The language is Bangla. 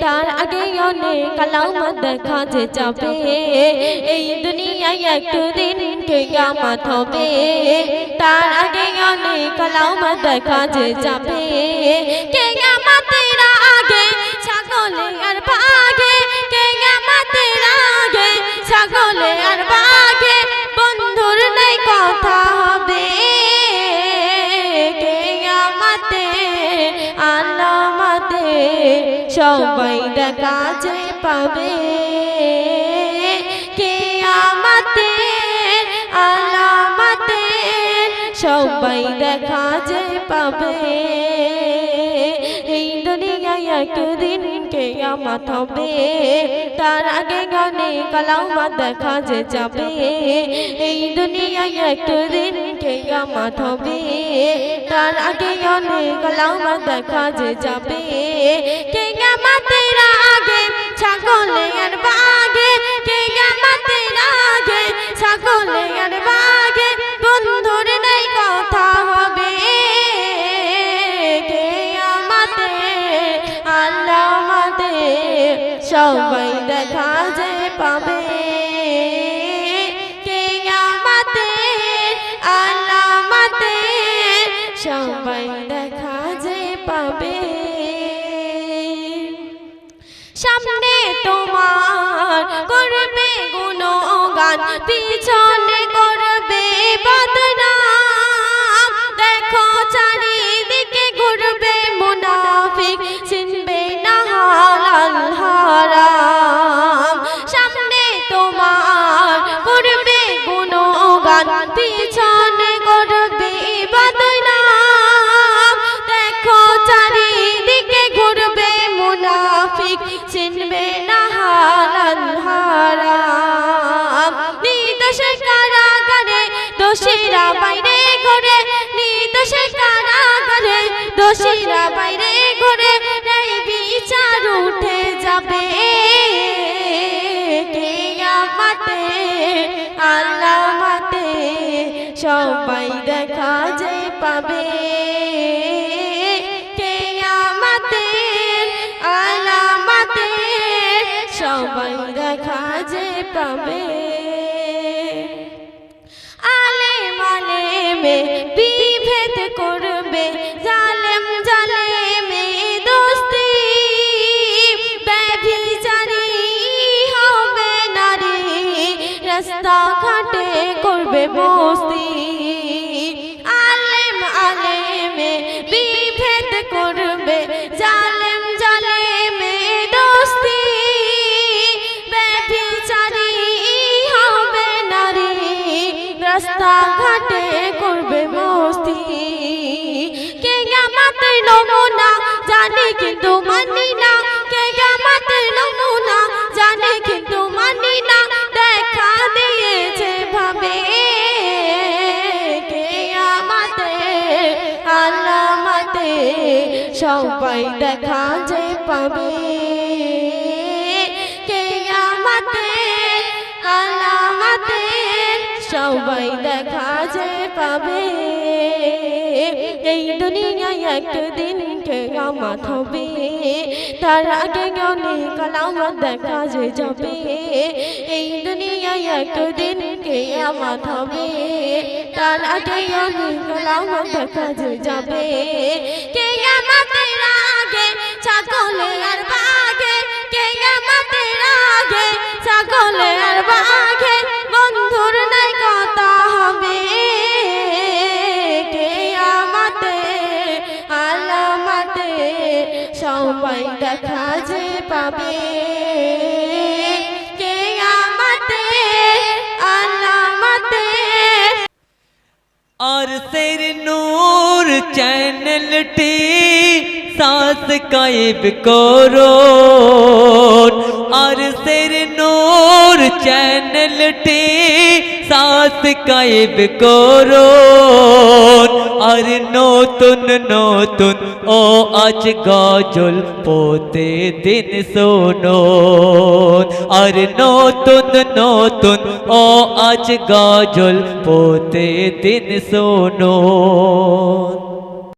তার আগে অনেক কালামত দেখা যে যাবে। এই দুনিয়ায় কেয়ামত হবে? তার আগে অনেক কালামত দেখা যে যাবে। কেয়ামতের আগে আর সবাই যে পাবে। কেয়ামতে আলামতে সবাই যে পাবে। এই দুনিয়ায় একদিন কেয়ামত হবে। তার আগে গানে কালামত দেখা যে যাবে। এই দুনিয়ায় একদিন কেয়ামত হবে। তার আগে গানে কালামত দেখা যে যাবে। কেয়ামতের আগে ছাগলে আর কে কেয়ামতের আগে ছাগলে আর বাঘে বন্ধুর নাই কথা হবে। কেয়ামতে আল্লামতে সবাই দেখা যে পাবে। গুণগান পিছনে করবে বদনাম। দেখো চারিদিকে ঘুরবে মুনাফিক, চিনবে না হালাল হারাম। সামনে তোমার করবে গুণগান পিছনে দোষীরা বাইরে ঘরে, নির্দোষে কারাগারে দোষীরা বাইরে ঘরে এই বিচার উঠে যাবে। কেয়ামতে আল্লামতে সবাই দেখা যে পাবে। সবাই দেখা যে পাবে। মে বিভেদ করবে জালেম জালেমে দোস্তি। ব্যভিচারি হবে নারী রাস্তা ঘাটে করবে বস্তি। কিন্তু মানি না, কে নমুনা জানি কিন্তু মানি না, দেখা দিয়েছে ভাবে কে আমাতে সবাই দেখা যে পাবে। কে আমাতে আলামাতে সবাই দেখা যে পাবে। এই দুনিয়ায় একদিন কেয়ামত হবে তার আগে অনেক কালামত দেখা যে যাবে এই দুনিয়ায় একদিন কেয়ামত হবে তার আগে অনেক কালামত দেখা যে যাবে কেয়ামতের আগে ছাগলে আর সবাই দেখা যে পাবে কেয়ামতে আলামতে और सिर नूर चैनलटी सास कायब करो और सिर नूर चैनलटी সাত কায়েব করো আর নতুন নতুন ও আজ গজল পোতে দিন শোনো আর নতুন নতুন ও আজ গজল পোতে দিন শোনো